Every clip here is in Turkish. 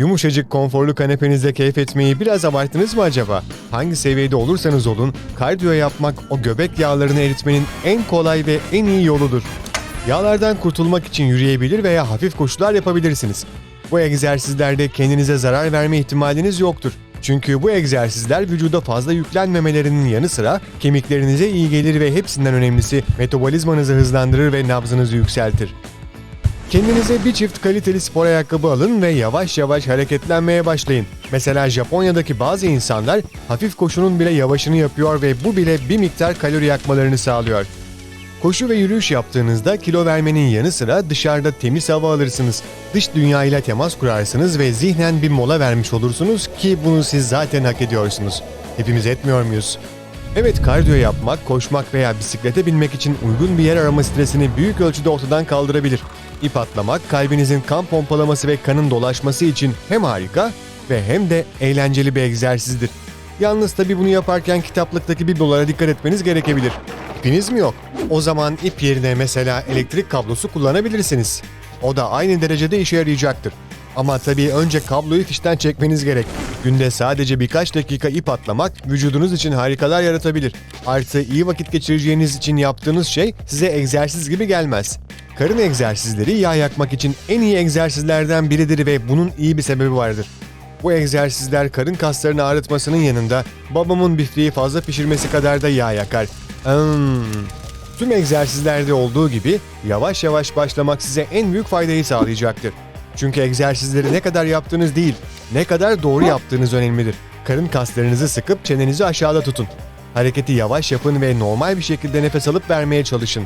Yumuşacık konforlu kanepenizde keyif etmeyi biraz abarttınız mı acaba? Hangi seviyede olursanız olun, kardiyo yapmak o göbek yağlarını eritmenin en kolay ve en iyi yoludur. Yağlardan kurtulmak için yürüyebilir veya hafif koşular yapabilirsiniz. Bu egzersizlerde kendinize zarar verme ihtimaliniz yoktur. Çünkü bu egzersizler vücuda fazla yüklenmemelerinin yanı sıra kemiklerinize iyi gelir ve hepsinden önemlisi metabolizmanızı hızlandırır ve nabzınızı yükseltir. Kendinize bir çift kaliteli spor ayakkabı alın ve yavaş yavaş hareketlenmeye başlayın. Mesela Japonya'daki bazı insanlar hafif koşunun bile yavaşını yapıyor ve bu bile bir miktar kalori yakmalarını sağlıyor. Koşu ve yürüyüş yaptığınızda kilo vermenin yanı sıra dışarıda temiz hava alırsınız. Dış dünyayla temas kurarsınız ve zihnen bir mola vermiş olursunuz ki bunu siz zaten hak ediyorsunuz. Hepimiz etmiyor muyuz? Evet kardiyo yapmak, koşmak veya bisiklete binmek için uygun bir yer arama stresini büyük ölçüde ortadan kaldırabilir. İp atlamak kalbinizin kan pompalaması ve kanın dolaşması için hem harika ve hem de eğlenceli bir egzersizdir. Yalnız tabi bunu yaparken kitaplıktaki biblolara dikkat etmeniz gerekebilir. İpiniz mi yok? O zaman ip yerine mesela elektrik kablosu kullanabilirsiniz. O da aynı derecede işe yarayacaktır. Ama tabii önce kabloyu fişten çekmeniz gerek. Günde sadece birkaç dakika ip atlamak vücudunuz için harikalar yaratabilir. Artı iyi vakit geçireceğiniz için yaptığınız şey size egzersiz gibi gelmez. Karın egzersizleri yağ yakmak için en iyi egzersizlerden biridir ve bunun iyi bir sebebi vardır. Bu egzersizler karın kaslarını ağrıtmasının yanında babamın bifteği fazla pişirmesi kadar da yağ yakar. Hmm. Tüm egzersizlerde olduğu gibi yavaş yavaş başlamak size en büyük faydayı sağlayacaktır. Çünkü egzersizleri ne kadar yaptığınız değil, ne kadar doğru yaptığınız önemlidir. Karın kaslarınızı sıkıp çenenizi aşağıda tutun. Hareketi yavaş yapın ve normal bir şekilde nefes alıp vermeye çalışın.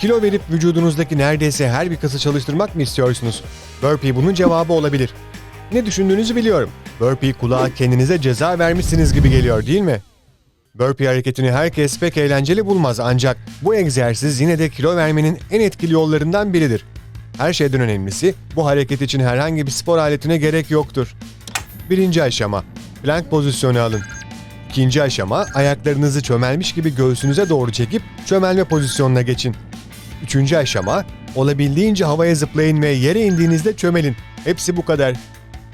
Kilo verip vücudunuzdaki neredeyse her bir kası çalıştırmak mı istiyorsunuz? Burpee bunun cevabı olabilir. Ne düşündüğünüzü biliyorum. Burpee kulağa kendinize ceza vermişsiniz gibi geliyor değil mi? Burpee hareketini herkes pek eğlenceli bulmaz ancak bu egzersiz yine de kilo vermenin en etkili yollarından biridir. Her şeyden önemlisi bu hareket için herhangi bir spor aletine gerek yoktur. Birinci aşama. Plank pozisyonu alın. İkinci aşama ayaklarınızı çömelmiş gibi göğsünüze doğru çekip çömelme pozisyonuna geçin. Üçüncü aşama olabildiğince havaya zıplayın ve yere indiğinizde çömelin. Hepsi bu kadar.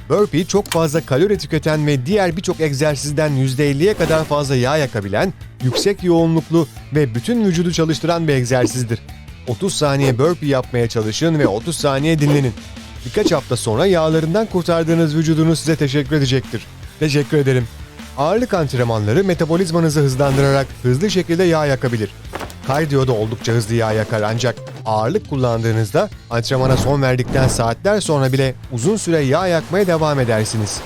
Burpee çok fazla kalori tüketen ve diğer birçok egzersizden %50'ye kadar fazla yağ yakabilen, yüksek yoğunluklu ve bütün vücudu çalıştıran bir egzersizdir. 30 saniye burpee yapmaya çalışın ve 30 saniye dinlenin. Birkaç hafta sonra yağlarından kurtardığınız vücudunuz size teşekkür edecektir. Teşekkür ederim. Ağırlık antrenmanları metabolizmanızı hızlandırarak hızlı şekilde yağ yakabilir. Kardiyo da oldukça hızlı yağ yakar ancak ağırlık kullandığınızda antrenmana son verdikten saatler sonra bile uzun süre yağ yakmaya devam edersiniz.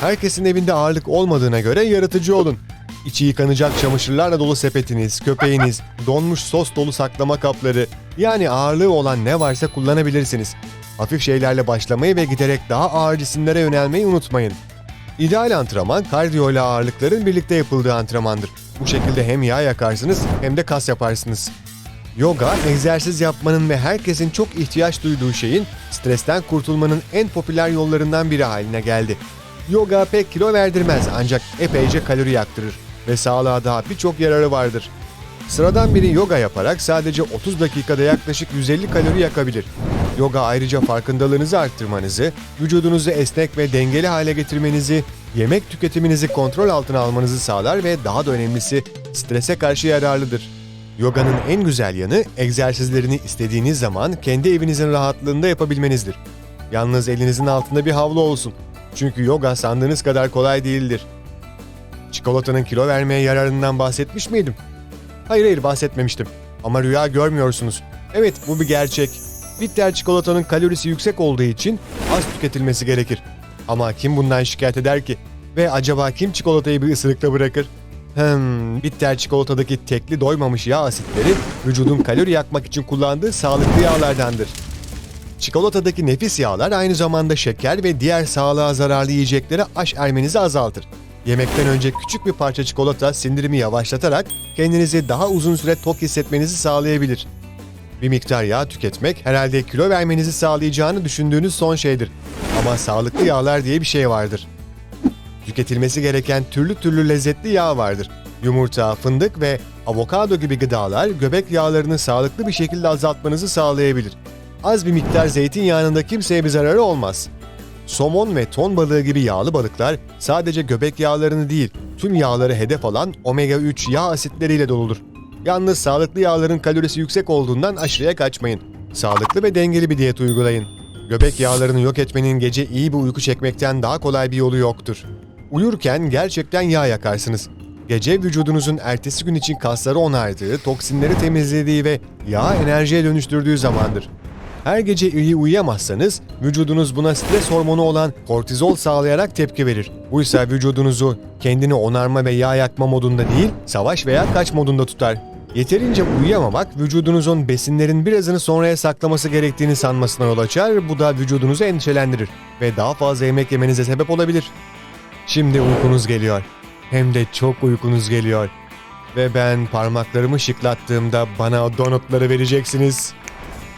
Herkesin evinde ağırlık olmadığına göre yaratıcı olun. İçi yıkanacak çamaşırlarla dolu sepetiniz, köpeğiniz, donmuş sos dolu saklama kapları, yani ağırlığı olan ne varsa kullanabilirsiniz. Hafif şeylerle başlamayı ve giderek daha ağır cisimlere yönelmeyi unutmayın. İdeal antrenman kardiyo ile ağırlıkların birlikte yapıldığı antrenmandır. Bu şekilde hem yağ yakarsınız hem de kas yaparsınız. Yoga, egzersiz yapmanın ve herkesin çok ihtiyaç duyduğu şeyin stresten kurtulmanın en popüler yollarından biri haline geldi. Yoga pek kilo verdirmez ancak epeyce kalori yaktırır ve sağlığa daha birçok yararı vardır. Sıradan biri yoga yaparak sadece 30 dakikada yaklaşık 150 kalori yakabilir. Yoga ayrıca farkındalığınızı arttırmanızı, vücudunuzu esnek ve dengeli hale getirmenizi, yemek tüketiminizi kontrol altına almanızı sağlar ve daha da önemlisi strese karşı yararlıdır. Yoga'nın en güzel yanı egzersizlerini istediğiniz zaman kendi evinizin rahatlığında yapabilmenizdir. Yalnız elinizin altında bir havlu olsun. Çünkü yoga sandığınız kadar kolay değildir. Çikolatanın kilo vermeye yararından bahsetmiş miydim? Hayır hayır bahsetmemiştim. Ama rüya görmüyorsunuz. Evet bu bir gerçek. Bitter çikolatanın kalorisi yüksek olduğu için az tüketilmesi gerekir. Ama kim bundan şikayet eder ki? Ve acaba kim çikolatayı bir ısırıkla bırakır? Hmm, bitter çikolatadaki tekli doymamış yağ asitleri vücudun kalori yakmak için kullandığı sağlıklı yağlardandır. Çikolatadaki nefis yağlar aynı zamanda şeker ve diğer sağlığa zararlı yiyeceklere aş ermenizi azaltır. Yemekten önce küçük bir parça çikolata sindirimi yavaşlatarak kendinizi daha uzun süre tok hissetmenizi sağlayabilir. Bir miktar yağ tüketmek herhalde kilo vermenizi sağlayacağını düşündüğünüz son şeydir. Ama sağlıklı yağlar diye bir şey vardır. Tüketilmesi gereken türlü türlü lezzetli yağ vardır. Yumurta, fındık ve avokado gibi gıdalar göbek yağlarını sağlıklı bir şekilde azaltmanızı sağlayabilir. Az bir miktar zeytinyağının da kimseye bir zararı olmaz. Somon ve ton balığı gibi yağlı balıklar sadece göbek yağlarını değil, tüm yağları hedef alan omega-3 yağ asitleriyle doludur. Yalnız sağlıklı yağların kalorisi yüksek olduğundan aşırıya kaçmayın. Sağlıklı ve dengeli bir diyet uygulayın. Göbek yağlarını yok etmenin gece iyi bir uyku çekmekten daha kolay bir yolu yoktur. Uyurken gerçekten yağ yakarsınız. Gece vücudunuzun ertesi gün için kasları onardığı, toksinleri temizlediği ve yağ enerjiye dönüştürdüğü zamandır. Her gece iyi uyuyamazsanız vücudunuz buna stres hormonu olan kortizol sağlayarak tepki verir. Bu ise vücudunuzu kendini onarma ve yağ yakma modunda değil, savaş veya kaç modunda tutar. Yeterince uyuyamamak vücudunuzun besinlerin birazını sonraya saklaması gerektiğini sanmasına yol açar, bu da vücudunuzu endişelendirir ve daha fazla yemek yemenize sebep olabilir. Şimdi uykunuz geliyor. Hem de çok uykunuz geliyor. Ve ben parmaklarımı şıklattığımda bana donutları vereceksiniz.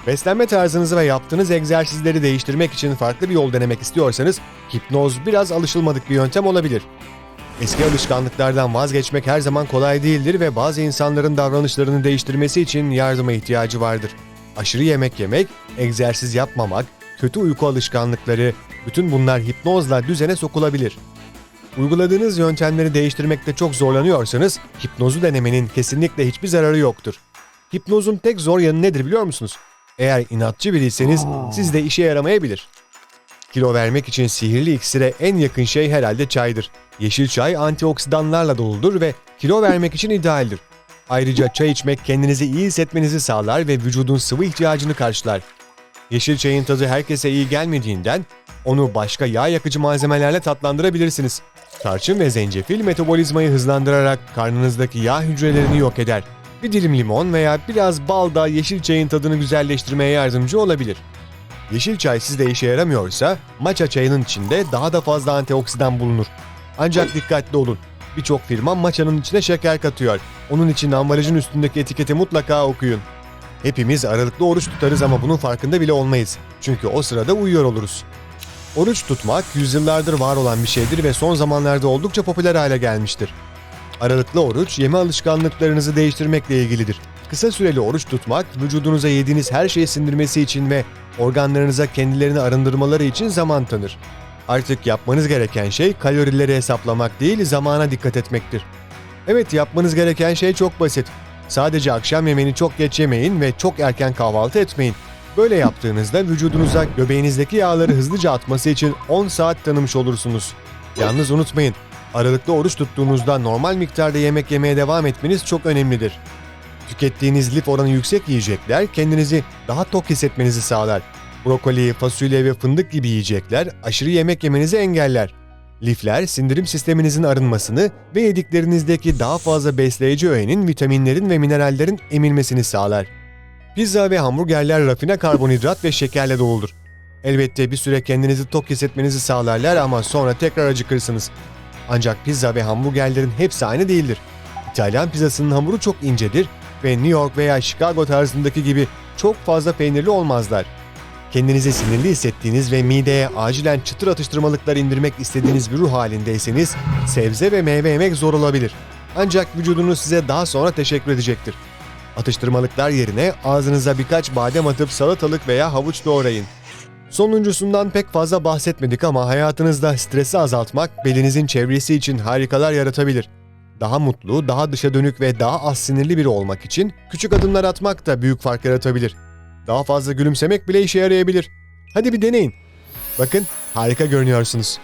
Beslenme tarzınızı ve yaptığınız egzersizleri değiştirmek için farklı bir yol denemek istiyorsanız hipnoz biraz alışılmadık bir yöntem olabilir. Eski alışkanlıklardan vazgeçmek her zaman kolay değildir ve bazı insanların davranışlarını değiştirmesi için yardıma ihtiyacı vardır. Aşırı yemek yemek, egzersiz yapmamak, kötü uyku alışkanlıkları, bütün bunlar hipnozla düzene sokulabilir. Uyguladığınız yöntemleri değiştirmekte çok zorlanıyorsanız hipnozu denemenin kesinlikle hiçbir zararı yoktur. Hipnozun tek zor yanı nedir biliyor musunuz? Eğer inatçı biriyseniz sizde işe yaramayabilir. Kilo vermek için sihirli iksire en yakın şey herhalde çaydır. Yeşil çay antioksidanlarla doludur ve kilo vermek için idealdir. Ayrıca çay içmek kendinizi iyi hissetmenizi sağlar ve vücudun sıvı ihtiyacını karşılar. Yeşil çayın tadı herkese iyi gelmediğinden onu başka yağ yakıcı malzemelerle tatlandırabilirsiniz. Tarçın ve zencefil metabolizmayı hızlandırarak karnınızdaki yağ hücrelerini yok eder. Bir dilim limon veya biraz bal da yeşil çayın tadını güzelleştirmeye yardımcı olabilir. Yeşil çay sizde işe yaramıyorsa matcha çayının içinde daha da fazla antioksidan bulunur. Ancak dikkatli olun. Birçok firma matcha'nın içine şeker katıyor. Onun için ambalajın üstündeki etiketi mutlaka okuyun. Hepimiz aralıklı oruç tutarız ama bunun farkında bile olmayız. Çünkü o sırada uyuyor oluruz. Oruç tutmak yüzyıllardır var olan bir şeydir ve son zamanlarda oldukça popüler hale gelmiştir. Aralıklı oruç yeme alışkanlıklarınızı değiştirmekle ilgilidir. Kısa süreli oruç tutmak vücudunuza yediğiniz her şeyi sindirmesi için ve organlarınıza kendilerini arındırmaları için zaman tanır. Artık yapmanız gereken şey kalorileri hesaplamak değil zamana dikkat etmektir. Evet yapmanız gereken şey çok basit. Sadece akşam yemeğini çok geç yemeyin ve çok erken kahvaltı etmeyin. Böyle yaptığınızda vücudunuza göbeğinizdeki yağları hızlıca atması için 10 saat tanımış olursunuz. Yalnız unutmayın, aralıklı oruç tuttuğunuzda normal miktarda yemek yemeye devam etmeniz çok önemlidir. Tükettiğiniz lif oranı yüksek yiyecekler kendinizi daha tok hissetmenizi sağlar. Brokoli, fasulye ve fındık gibi yiyecekler aşırı yemek yemenizi engeller. Lifler sindirim sisteminizin arınmasını ve yediklerinizdeki daha fazla besleyici öğenin, vitaminlerin ve minerallerin emilmesini sağlar. Pizza ve hamburgerler rafine karbonhidrat ve şekerle doludur. Elbette bir süre kendinizi tok hissetmenizi sağlarlar ama sonra tekrar acıkırsınız. Ancak pizza ve hamburgerlerin hepsi aynı değildir. İtalyan pizzasının hamuru çok incedir ve New York veya Chicago tarzındaki gibi çok fazla peynirli olmazlar. Kendinizi sinirli hissettiğiniz ve mideye acilen çıtır atıştırmalıklar indirmek istediğiniz bir ruh halindeyseniz sebze ve meyve yemek zor olabilir. Ancak vücudunuz size daha sonra teşekkür edecektir. Atıştırmalıklar yerine ağzınıza birkaç badem atıp salatalık veya havuç doğrayın. Sonuncusundan pek fazla bahsetmedik ama hayatınızda stresi azaltmak belinizin çevresi için harikalar yaratabilir. Daha mutlu, daha dışa dönük ve daha az sinirli biri olmak için küçük adımlar atmak da büyük fark yaratabilir. Daha fazla gülümsemek bile işe yarayabilir. Hadi bir deneyin. Bakın harika görünüyorsunuz.